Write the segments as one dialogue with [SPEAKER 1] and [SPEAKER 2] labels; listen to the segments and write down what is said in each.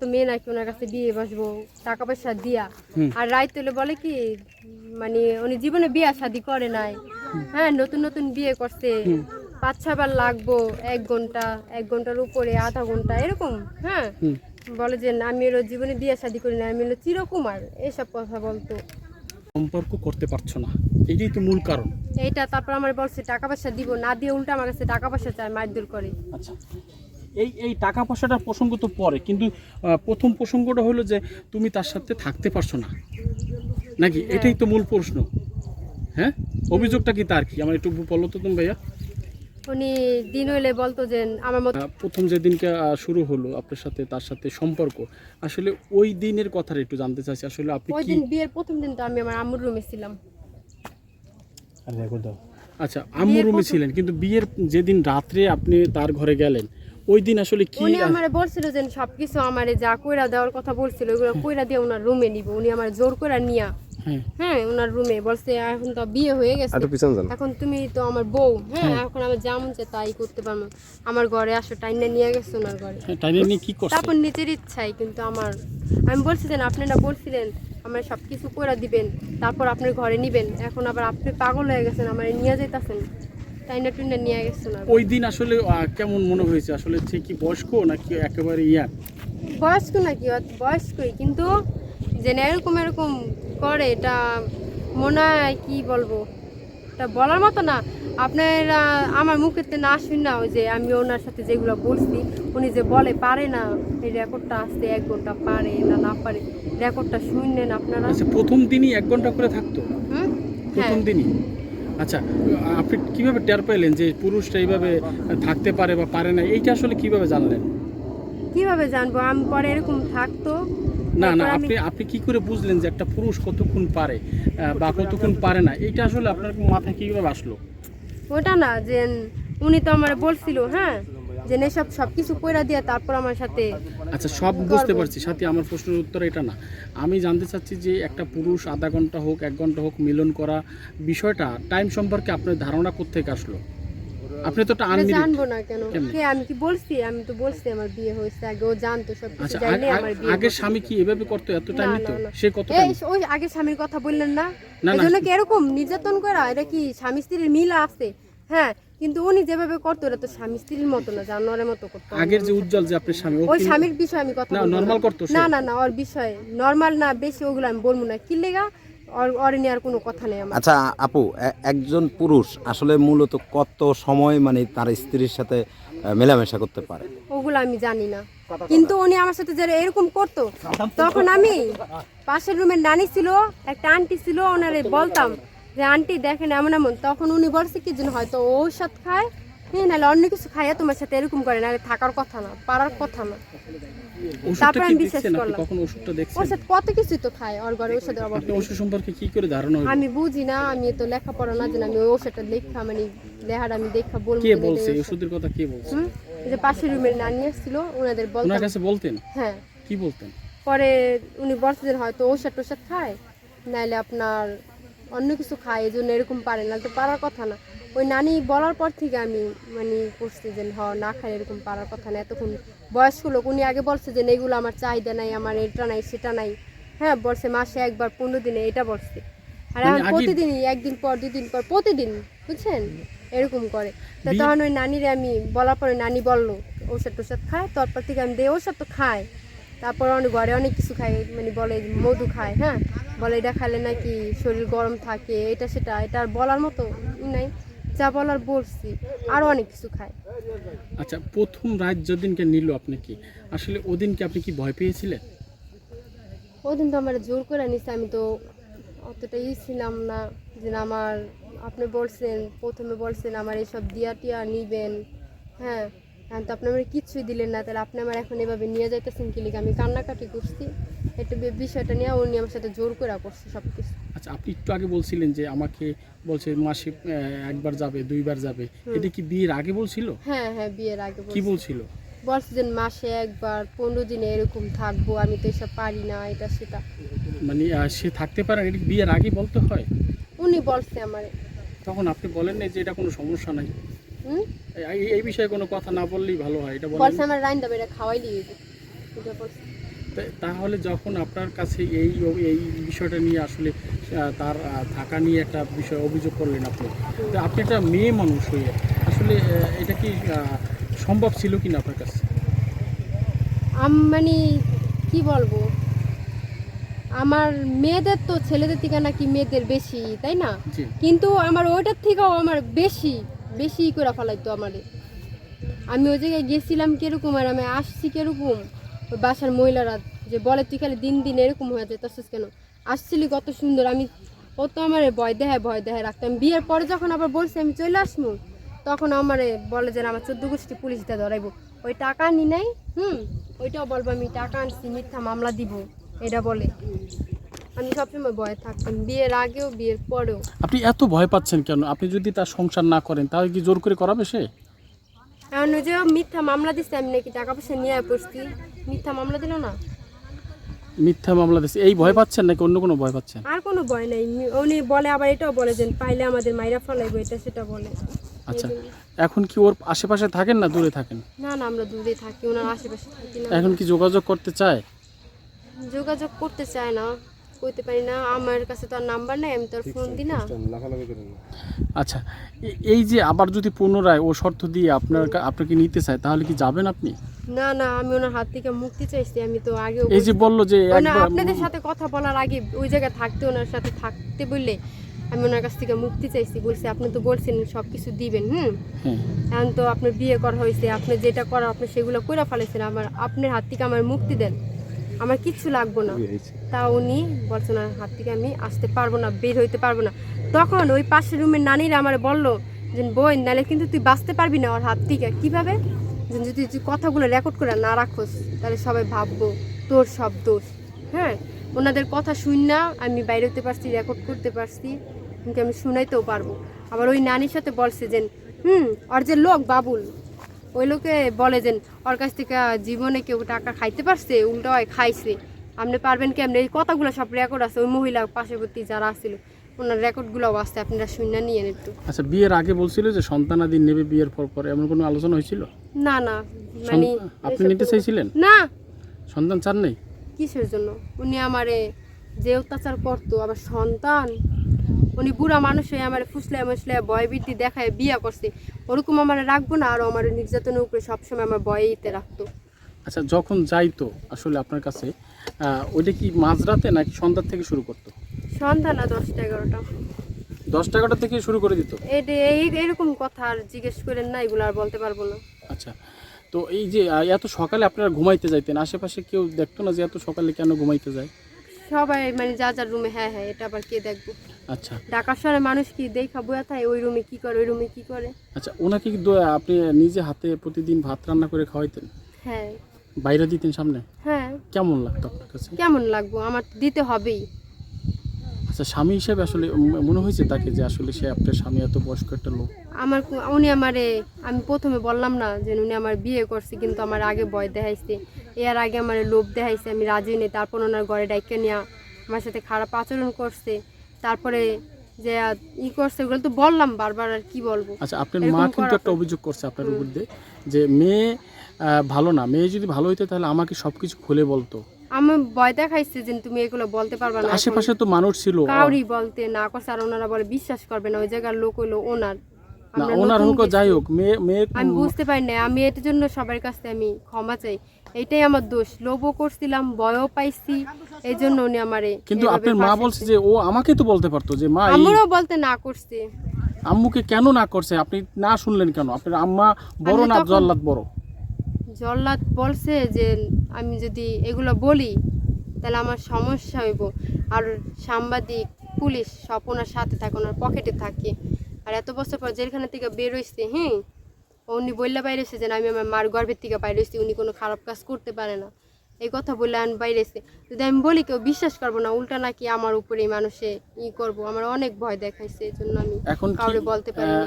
[SPEAKER 1] তো মেয়ে নাকি ওনার কাছে বিয়ে বসবো টাকা পয়সা দিয়া আর রায় তুলে বলে কি মানে উনি জীবনে বিয়া শাদি করে নাই। হ্যাঁ নতুন নতুন বিয়ে করছে। পাঁচ ছবার লাগবো এক ঘণ্টা এক ঘণ্টার উপরে আধা ঘণ্টা এরকম। হ্যাঁ। বলে যে আমি হলো জীবনে বিয়ে শাদি করি না আমি হলো চিরকুমার। এইসব কথা বলতো।
[SPEAKER 2] সম্পর্ক করতে পারছ না। এটাই তো মূল কারণ।
[SPEAKER 1] এইটা তারপর আমার বলছে টাকা পয়সা দিব না দিয়ে উল্টা আমার কাছে টাকা পয়সা চায় মারধর করে।
[SPEAKER 2] আচ্ছা। এই এই টাকা পয়সাটার প্রসঙ্গ তো পরে কিন্তু প্রথম প্রসঙ্গটা হলো যে তুমি তার সাথে থাকতে পারছ না। নাকি?
[SPEAKER 1] হ্যাঁ।
[SPEAKER 2] এটাই তো মূল প্রশ্ন। হ্যাঁ? অভিযোগটা কি তার কি? আমার একটু বলো তো তুমি ভাইয়া।
[SPEAKER 1] উনি দিন হইলে বলতো যে আমার মতো
[SPEAKER 2] প্রথম যেদিনকে শুরু হলো আপনার সাথে তার সাথে সম্পর্ক আসলে ওই দিনের কথাটা একটু জানতে চাইছি। আসলে আপনি
[SPEAKER 1] ওই দিন বিয়ের প্রথম দিন তো আমি আমার আম্মুর রুমে ছিলাম।
[SPEAKER 2] আচ্ছা
[SPEAKER 1] আম্মুর
[SPEAKER 2] রুমে ছিলেন কিন্তু বিয়ের যেদিন রাত্রে আপনি তার ঘরে গেলেন ওই দিন আসলে কি
[SPEAKER 1] উনি আমারে বলছিল যে সবকিছু আমারে যা কইরা দেওয়ার কথা বলছিল ওইগুলো কইরা দিয়ে ওনার রুমে নিব। উনি আমার জোর করে নিয়া।
[SPEAKER 2] হ্যাঁ।
[SPEAKER 1] হ্যাঁ ওনার রুমে বলছে এখন তো বিয়ে হয়ে গেছে। এখন তুমি তো আমার বউ। হ্যাঁ এখন আমার যা মন তাই করতে পারব। আমার ঘরে আসো টাইনা নিয়ে গেছে ওনার ঘরে।
[SPEAKER 2] হ্যাঁ, টাইনে নিয়ে কি করছে?
[SPEAKER 1] তারপর নিজের ইচ্ছাই কিন্তু আমার আমি বলছি যে আপনারা বলছিলেন আমার সব কিছু করে দিবেন তারপর আপনার ঘরে নিবেন। এখন আবার আপনি পাগল হয়ে গেছেন আমার নিয়ে যেতেছেন টাইনা টুইনা নিয়ে গেছে
[SPEAKER 2] ওই দিন আসলে কেমন মনে হয়েছে? আসলে সে কি বয়স্ক নাকি একেবারে ইয়ার
[SPEAKER 1] বয়স্ক নাকি? বয়স্কই কিন্তু যে এরকম এরকম করে এটা মনে হয় কি বলব? এটা বলার মতো না। আপনারা আমার মুখেতে না শুন না ওই যে আমি ওনার সাথে যেগুলো বলছি উনি যে বলে পারে না এই রেকর্ডটা আসতে এক ঘণ্টা পারে না না পারে রেকর্ডটা শুনলেন আপনারা।
[SPEAKER 2] আচ্ছা প্রথম দিনই এক ঘণ্টা করে থাকতো?
[SPEAKER 1] হ্যাঁ
[SPEAKER 2] প্রথম দিনই? আচ্ছা আপনি কীভাবে টের পাইলেন যে পুরুষটা এইভাবে থাকতে পারে বা পারে না? এইটা আসলে কীভাবে জানলেন?
[SPEAKER 1] কীভাবে জানব? আমি পরে এরকম থাকতো।
[SPEAKER 2] না না আপনি আপনি কি করে বুঝলেন যে একটা পুরুষ কতক্ষণ পারে বা কতক্ষণ পারে না? এইটা আসলে আপনার মাথায় কীভাবে আসলো?
[SPEAKER 1] ওটা না যে উনি তো আমার বলছিল হ্যাঁ? যে এসব সব কিছু কইরা দিয়ে তারপর আমার সাথে
[SPEAKER 2] আচ্ছা সব বুঝতে পারছি। সাথে আমার প্রশ্নের উত্তর এটা না। আমি জানতে চাচ্ছি যে একটা পুরুষ আধা ঘণ্টা হোক এক ঘণ্টা হোক মিলন করা বিষয়টা টাইম সম্পর্কে আপনার ধারণা কোথেকে আসলো? আপনি তো
[SPEAKER 1] জানব না কেন? কে আমি কি বলছি? আমি তো বলছি আমার বিয়ে হয়েছে আগে ও জানতো সব কিছু
[SPEAKER 2] আচ্ছা
[SPEAKER 1] জানি আমার বিয়ে
[SPEAKER 2] আগের স্বামী কি এভাবে করতো? এত টাইম নিত। সে কত টাইম
[SPEAKER 1] ওই আগে স্বামীর কথা বললেন না?
[SPEAKER 2] না,
[SPEAKER 1] এই
[SPEAKER 2] না।
[SPEAKER 1] জন্য কি এরকম? নির্যাতন করা? এটা কি স্বামী স্ত্রীর মিল আছে? হ্যাঁ কিন্তু উনি যেভাবে করতো এটা তো স্বামী স্ত্রীর মতো না জানোয়ারের মতো করতো।
[SPEAKER 2] আগের যে উজ্জ্বল যে আপনার স্বামী
[SPEAKER 1] ওই স্বামীর বিষয়ে আমি কথা
[SPEAKER 2] না, normal করতো
[SPEAKER 1] না না না ওর বিষয়ে নর্মাল না বেশি ওগুলো আমি বলব না। কি লেগা? আর কোনো কথা নেই আমার।
[SPEAKER 3] আচ্ছা আপু একজন পুরুষ আসলে মূলত কত সময় মানে তার স্ত্রীর সাথে মেলামেশা করতে পারে?
[SPEAKER 1] ওগুলো আমি জানি না। কিন্তু উনি আমার সাথে যারা এরকম করতো তখন আমি পাশের রুমের নানি ছিল একটা আন্টি ছিল ওনারে বলতাম যে আন্টি দেখেন এমন এমন তখন উনি বলছে কি জন্য হয়তো ঔষধ খায় হ্যাঁ নাহলে অন্য কিছু খাইয়া তোমার সাথে এরকম করে নাহলে থাকার কথা না পারার কথা না। তারপর আমি বিশ্বাস করলাম।
[SPEAKER 2] কখন ওষুধটা দেখছেন?
[SPEAKER 1] ওষুধ কত কিছুই তো খায় ওর ঘরে ওষুধের অভাব
[SPEAKER 2] ওষুধ সম্পর্কে কি করে ধারণা হলো
[SPEAKER 1] আমি বুঝি না আমি তো লেখাপড়া না জানি আমি ওই ওষুধটা লেখা মানে লেখাটা আমি দেখা বলব
[SPEAKER 2] কে বলছে। ওষুধের কথা কে বলছে?
[SPEAKER 1] যে পাশের রুমের নানি আসছিল ওনাদের
[SPEAKER 2] ওনার কাছে বলতেন?
[SPEAKER 1] হ্যাঁ।
[SPEAKER 2] কি বলতেন?
[SPEAKER 1] পরে উনি বলছে যে হয়তো ওষুধ টোষাদ খায় নাহলে আপনার অন্য কিছু খায় এই জন্য এরকম পারে না। তো পারার কথা না। ওই নানি বলার পর থেকে আমি মানে করছি যে হ না খায় এরকম পারার কথা না। এতক্ষণ বয়স্ক লোক উনি আগে বলছে যে এগুলো আমার চাহিদা নাই আমার এটা নাই সেটা নাই। হ্যাঁ বলছে মাসে একবার পনেরো দিনে এটা বলছে। আর
[SPEAKER 2] মানে
[SPEAKER 1] এখন প্রতিদিনই একদিন পর দুদিন পর প্রতিদিন বুঝছেন? এরকম করে। তো তখন ওই নানিরে আমি বলার পরে নানি বলল ঔষধ টোষাদ খায়? তারপর থেকে আমি দিয়ে ঔষধ তো খায়। তারপর অনেক ঘরে অনেক কিছু খায় মানে বলে মধু খায় হ্যাঁ? বলে এটা খালে নাকি শরীর গরম থাকে এটা সেটা এটা আর বলার মতো নাই যা বলার বলছি আরও অনেক কিছু খায়।
[SPEAKER 2] আচ্ছা প্রথম রাত যেদিনকে নিল আপনি কি? আসলে ওদিনকে আপনি কি ভয় পেয়েছিলেন?
[SPEAKER 1] ওদিন তো আমার জোর করে নিছে আমি তো অতটা ই ছিলাম না যে না আমার আপনি বলছেন প্রথমে বলছেন আমার এইসব দিয়া টিয়া নিবেন হ্যাঁ? তো আপনি আমার কিচ্ছুই দিলেন না তাহলে আপনি আমার এখন এভাবে নিয়ে যাইতেছেন কি লিগে? আমি কান্নাকাটি করছি। একটু বিষয়টা নিয়ে উনি আমার সাথে জোর করে করছে সব কিছু
[SPEAKER 2] আচ্ছা আপনি একটু আগে বলছিলেন যে আমাকে বলছে মাসে একবার যাবে দুইবার যাবে। এটা কি বিয়ের আগে বলছিল?
[SPEAKER 1] হ্যাঁ হ্যাঁ বিয়ের আগে
[SPEAKER 2] কি
[SPEAKER 1] বলছে।
[SPEAKER 2] বলছিল?
[SPEAKER 1] বলছে যে মাসে একবার পনেরো দিনে এরকম থাকব আমি তো এসব পারি না এটা সেটা।
[SPEAKER 2] মানে সে থাকতে পারে এটা বিয়ের আগে বলতে হয়?
[SPEAKER 1] উনি বলছে আমারে।
[SPEAKER 2] তখন আপনি বলেন না যে এটা কোনো সমস্যা নাই। এই- এই বিষয়ে কোনো কথা না বললেই ভালো হয় এটা
[SPEAKER 1] বলছে আমার রাইন দাবে এটা খাওয়াই দিয়ে এটা বলছে
[SPEAKER 2] তা- তাহলে যখন আপনার কাছে এই এই বিষয়টা নিয়ে আসলে তার থাকা নিয়ে একটা বিষয় অভিযোগ করলেন আপনি তো আপনি একটা মেয়ে মানুষ হয়ে আসলে এটা কি সম্ভব ছিল কি না আপনার কাছে?
[SPEAKER 1] মানে কি বলব? আমার মেয়েদের তো ছেলেদের থেকে নাকি মেয়েদের বেশি তাই না? কিন্তু আমার ওইটার থেকেও আমার বেশি। বেশি ই করে ফেলাইতো আমারে। আমি ওই জায়গায় গেছিলাম কীরকম আর আমি আসছি কীরকম? বাসার মহিলারা যে বলে, তুই খালি দিন দিন এরকম হয়ে যেতেছিস কেন? আসছিলি কত সুন্দর। আমি ও তো আমার ভয় দেখায় ভয় দেখায় রাখতাম বিয়ের পরে যখন আবার বলছে আমি চলে আসব, তখন আমারে বলে যে আমার চোদ্দ গোষ্ঠী পুলিশটা ধরাইবো। ওই টাকা নি নাই, হুম, ওইটাও বলব আমি, টাকা আনছি, মিথ্যা মামলা দিব। এটা বলে। আমি সবসময় ভয় থাকতাম। বিয়ের আগেও বিয়ের পরেও।
[SPEAKER 2] আপনি এত ভয় পাচ্ছেন কেন? আপনি যদি তার সংসার না করেন তাহলে কি জোর করে করাবে সে?
[SPEAKER 1] এখন ওই যে মিথ্যা মামলা দিচ্ছে আমি নাকি টাকা পয়সা নিয়ে পড়ছি। মিথ্যা মামলা দিল না?
[SPEAKER 2] মিথ্যা মামলা দিচ্ছে এই ভয় পাচ্ছেন নাকি অন্য কোনো ভয় পাচ্ছেন?
[SPEAKER 1] আর কোনো ভয় নাই। উনি বলে আবার এটাও বলে যে পাইলে আমাদের মাইরা ফলাইবো এটা সেটা বলে।
[SPEAKER 2] আচ্ছা এখন কি ওর আশেপাশে থাকেন না দূরে থাকেন?
[SPEAKER 1] না না আমরা দূরে থাকি ওনার আশেপাশে থাকি না।
[SPEAKER 2] এখন কি যোগাযোগ করতে চায়?
[SPEAKER 1] যোগাযোগ করতে চায় না। করতে পারি না আমার কাছে তো আর নাম্বার নাই আমি তো আর ফোন দিই না।
[SPEAKER 2] আচ্ছা এই যে আবার যদি পুনরায় ও শর্ত দিয়ে আপনার আপনাকে নিতে চায় তাহলে কি যাবেন আপনি?
[SPEAKER 1] না না আমি ওনার হাত থেকে মুক্তি চাইছি আমি তো আগে
[SPEAKER 2] এই যে বলল যে
[SPEAKER 1] আপনাদের সাথে কথা বলার আগে ওই জায়গায় থাকতে ওনার সাথে থাকতে বললে আমি ওনার কাছ থেকে মুক্তি চাইছি বলছি আপনি তো বলছেন সব কিছু দিবেন হুম?
[SPEAKER 2] হ্যাঁ
[SPEAKER 1] এখন তো আপনার বিয়ে করা হয়েছে আপনি যেটা করার আপনি সেগুলো করে ফেলেছেন আমার আপনার হাত থেকে আমার মুক্তি দেন। আমার কিচ্ছু লাগবো না। তা উনি বলছেন ওনার হাত থেকে আমি আসতে পারব না বের হইতে পারব না। তখন ওই পাশের রুমের নানিরা আমার বলল যে বই নালে কিন্তু তুই বাঁচতে পারবি না ওর হাত থেকে। কীভাবে? যে যদি তুই কথাগুলো রেকর্ড করে না রাখোস তাহলে সবাই ভাববো তোর সব দোষ। হ্যাঁ ওনাদের কথা শুন না আমি বাইরে হতে পারছি রেকর্ড করতে পারছি কিন্তু আমি শুনাইতেও পারব। আবার ওই নানির সাথে বলছে যে হুম ওর যে লোক বাবুল ওই লোকে বলে যে ওর কাছ থেকে জীবনে কেউ টাকা খাইতে পারছে উল্টো হয় খাইছে। আপনি পারবেন কি? আপনি এই কথাগুলো সব রেকর্ড আছে ওই মহিলা পার্শ্ববর্তী যারা আসছিল ওনার রেকর্ডগুলোও আছে আপনারা শুনে নিয়ে একটু।
[SPEAKER 2] আচ্ছা বিয়ের আগে বলছিল যে সন্তানাদি নেবে বিয়ের পর পরে এমন কোনো আলোচনা হয়েছিল?
[SPEAKER 1] না না মানে
[SPEAKER 2] আপনি নিতে চাইছিলেন?
[SPEAKER 1] না।
[SPEAKER 2] সন্তান চান নাই?
[SPEAKER 1] কিসের জন্য? উনি আমারে যে অত্যাচার করতো আবার সন্তান। উনি বুড়া মানুষ হয়ে আমার ফুসলে মুসলে ভয় বৃদ্ধি দেখায় বিয়া করছে। ওরকম আমার রাখব না আর আমার নির্যাতনের উপরে সবসময় আমার ভয়েতে রাখতো।
[SPEAKER 2] আচ্ছা যখন যাইতো আসলে আপনার কাছে ওইটা কি মাঝরাতে নাকি সন্ধ্যার থেকে শুরু করতো?
[SPEAKER 1] সন্ধ্যা না দশটা এগারোটা।
[SPEAKER 2] দশ টাকাটা থেকে শুরু করে দিত?
[SPEAKER 1] এই এরকম কথা আর জিজ্ঞেস করেন না এগুলো আর বলতে পারব না।
[SPEAKER 2] আচ্ছা তো এই যে এত সকালে আপনারা ঘুমাইতে যাইতেন আশেপাশে কেউ দেখতো না যে এত সকালে কেন ঘুমাইতে যায়?
[SPEAKER 1] সবাই মানে যা যার রুমে হ্যাঁ হ্যাঁ এটা আবার কে দেখব?
[SPEAKER 2] আচ্ছা।
[SPEAKER 1] ঢাকার শহরে মানুষ কি দেখা বয়া থাকে? ওই রুমে কি করে ওই রুমে কি করে?
[SPEAKER 2] আচ্ছা ওনাকে কি দো- আপনি নিজে হাতে প্রতিদিন ভাত রান্না করে খাওয়াইতেন?
[SPEAKER 1] হ্যাঁ।
[SPEAKER 2] বাইরে দিতেন সামনে?
[SPEAKER 1] হ্যাঁ।
[SPEAKER 2] কেমন লাগতো আপনার কাছে?
[SPEAKER 1] কেমন লাগবো? আমার তো দিতে হবেই।
[SPEAKER 2] আচ্ছা স্বামী হিসেবে আসলে ম- মনে হয়েছে তাকে যে আসলে সে আপনার স্বামী এত বয়স্ক একটা লোক?
[SPEAKER 1] আমার কো- উনি আমারে আমি প্রথমে বললাম না যে উনি আমার বিয়ে করছে কিন্তু আমার আগে ভয় দেখাইছে। এর আগে আমার লোভ দেখাইছে আমি রাজি নেই। তারপর ওনার ঘরে ডাইকে নিয়ে আমার সাথে খারাপ আচরণ করছে। তারপরে যে ই করছে ওগুলো তো বললাম বারবার আর কি বলব।
[SPEAKER 2] আচ্ছা আপনার মা কিন্তু একটা অভিযোগ করছে আপনার বিরুদ্ধে যে মেয়ে ভালো না মেয়ে যদি ভালো হইতো তাহলে আমাকে সবকিছু খুলে বলতো।
[SPEAKER 1] আমি ভয় দেখাইছে যে তুমি এগুলো বলতে পারবা না
[SPEAKER 2] আশেপাশে তো মানুষ ছিল
[SPEAKER 1] কাউরি বলতে না করছে আর ওনারা বলে বিশ্বাস করবে না ওই জায়গার লোক হইল ওনার।
[SPEAKER 2] না ওনার হোক যাই হোক মেয়ে মেয়ে
[SPEAKER 1] আমি বুঝতে পারি না আমি এটার জন্য সবার কাছে আমি ক্ষমা চাই। এটাই আমার দোষ। লোভও করছিলাম ভয়ও পাইছি এই জন্য উনি আমারে
[SPEAKER 2] কিন্তু আপনার মা বলছে যে ও আমাকে তো বলতে পারতো যে মা
[SPEAKER 1] আমারও বলতে না করছে।
[SPEAKER 2] আম্মুকে কেন না করছে? আপনি না শুনলেন কেন? আপনার আম্মা বড় না জল্লাদ বড়?
[SPEAKER 1] জল্লাদ বলছে যে আমি যদি এগুলো বলি তাহলে আমার সমস্যা হইব। আর সাংবাদিক পুলিশ সব ওনার সাথে থাকে ওনার পকেটে থাকে। আর এত বছর পর জেলখানা থেকে বের হয়েছে হ্যাঁ উনি বললে বাইরে যে আমি আমার মার গর্ভের থেকে বাইরে উনি কোনো খারাপ কাজ করতে পারে না। এই কথা বললে আমি বাইরে এসে যদি আমি বলি কেউ বিশ্বাস করব না উল্টা নাকি আমার উপরে মানুষে ই করব আমার অনেক ভয় দেখাইছে এই জন্য আমি
[SPEAKER 2] এখন
[SPEAKER 1] কাউরে বলতে
[SPEAKER 2] হ্যাঁ,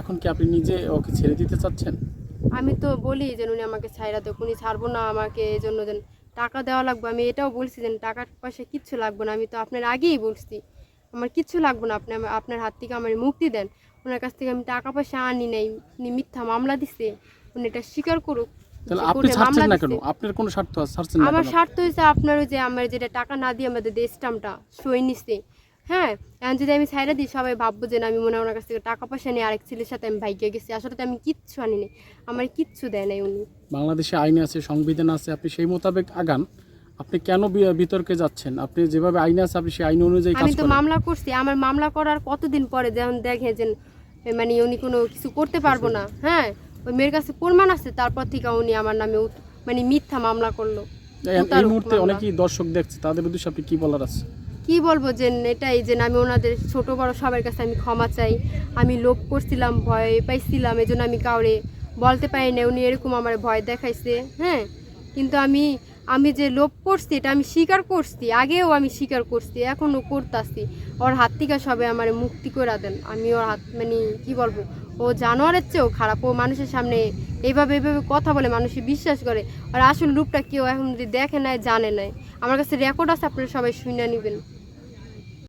[SPEAKER 2] এখন কি আপনি নিজে ওকে ছেড়ে দিতে চাচ্ছেন?
[SPEAKER 1] আমি তো বলি যে উনি আমাকে ছাইরা দেখ উনি ছাড়বো না আমাকে এই জন্য যেন টাকা দেওয়া লাগবে। আমি এটাও বলছি যে টাকার পয়সা কিচ্ছু লাগবে না আমি তো আপনার আগেই বলছি। আমার কিচ্ছু লাগবে না আপনি আপনার হাত থেকে আমার মুক্তি দেন। ওনার কাছ থেকে আমি টাকা পয়সা আনি নাই উনি মিথ্যা মামলা দিছে উনি এটা স্বীকার করুক
[SPEAKER 2] তাহলে আপনি ছাড়ছেন না কেন? আপনার কোনো স্বার্থ ছাড়ছেন না
[SPEAKER 1] আমার স্বার্থ আপনার ওই যে আমার যেটা টাকা না দিয়ে আমাদের স্টাম্পটা সই নিচ্ছে হ্যাঁ এখন যদি আমি ছাইরা দিই সবাই ভাববো যে আমি মনে হয় ওনার কাছ থেকে টাকা পয়সা নিয়ে আরেক ছেলের সাথে আমি ভাইকে গেছি। আসলে তো আমি কিচ্ছু আনিনি আমার কিচ্ছু দেয় নাই উনি।
[SPEAKER 2] বাংলাদেশে আইন আছে সংবিধান আছে আপনি সেই মোতাবেক আগান। আপনি কেন বিতর্কে যাচ্ছেন? আপনি যেভাবে আইন আছে আপনি সেই আইন অনুযায়ী
[SPEAKER 1] আমি তো মামলা করছি আমার মামলা করার কতদিন পরে যেমন দেখে যে মানে উনি কোনো কিছু করতে পারব না। হ্যাঁ ওই মেয়ের কাছে প্রমাণ আছে তারপর থেকে উনি আমার নামে মানে মিথ্যা মামলা করল
[SPEAKER 2] এই- মুহূর্তে অনেকেই দর্শক দেখছে তাদের উদ্দেশ্যে আপনি কি বলার আছে?
[SPEAKER 1] কি বলব যে এটাই যে আমি ওনাদের ছোট বড় সবার কাছে আমি ক্ষমা চাই। আমি লোভ করছিলাম ভয় পাইছিলাম এই জন্য আমি কাউরে বলতে পারি না উনি এরকম আমার ভয় দেখাইছে হ্যাঁ। কিন্তু আমি আমি যে লোভ করছি, এটা আমি স্বীকার করছি, আগেও আমি স্বীকার করছি, এখনও করতাছি। ওর হাত থেকে সবে আমার মুক্তি করে দেন। আমি ওর হাত মানে কি বলব, ও জানোয়ারের চেয়েও খারাপ, ও মানুষের সামনে এইভাবে এইভাবে কথা বলে মানুষে বিশ্বাস করে। আর আসল রূপটা কেউ এখন যদি দেখে নাই, জানে নাই। আমার কাছে রেকর্ড আছে, আপনারা সবাই শুনে নেবেন।